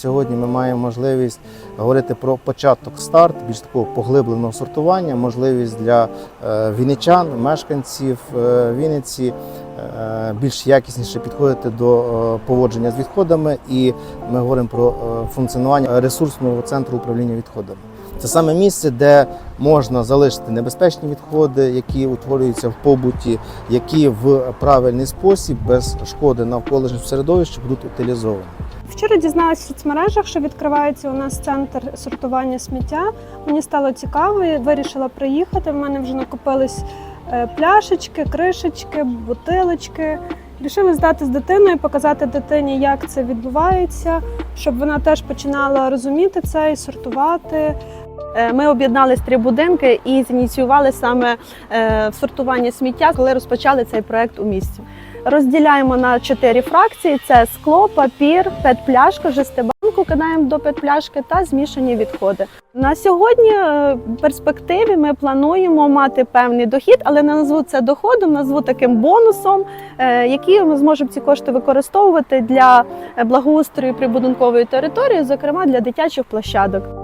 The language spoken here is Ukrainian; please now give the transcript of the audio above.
сьогодні ми маємо можливість говорити про початок старт, більш такого поглибленого сортування, можливість для е, вінничан, мешканців е, Вінниці е, більш якісніше підходити до поводження з відходами, і ми говоримо про функціонування ресурсного центру управління відходами. Це саме місце, де можна залишити небезпечні відходи, які утворюються в побуті, які в правильний спосіб без шкоди навколишнього середовища будуть утилізовані. Вчора дізналася в соцмережах, що відкривається у нас центр сортування сміття. Мені стало цікаво, я вирішила приїхати. В мене вже накопились е, пляшечки, кришечки, бутилочки. Рішили здати з дитиною, показати дитині, як це відбувається, щоб вона теж починала розуміти це і сортувати. Е, Ми об'єднались три будинки і зініціювали саме е, сортування сміття, коли розпочали цей проект у місті. Розділяємо на чотири фракції: це скло, папір, пет-пляшка, жестибанку кидаємо до пет-пляшки та змішані відходи. На сьогодні е, в перспективі ми плануємо мати певний дохід, але не назву це доходом, назву таким бонусом, е, який ми зможемо ці кошти використовувати для е, благоустрою прибудинкової території, зокрема для дитячих площадок.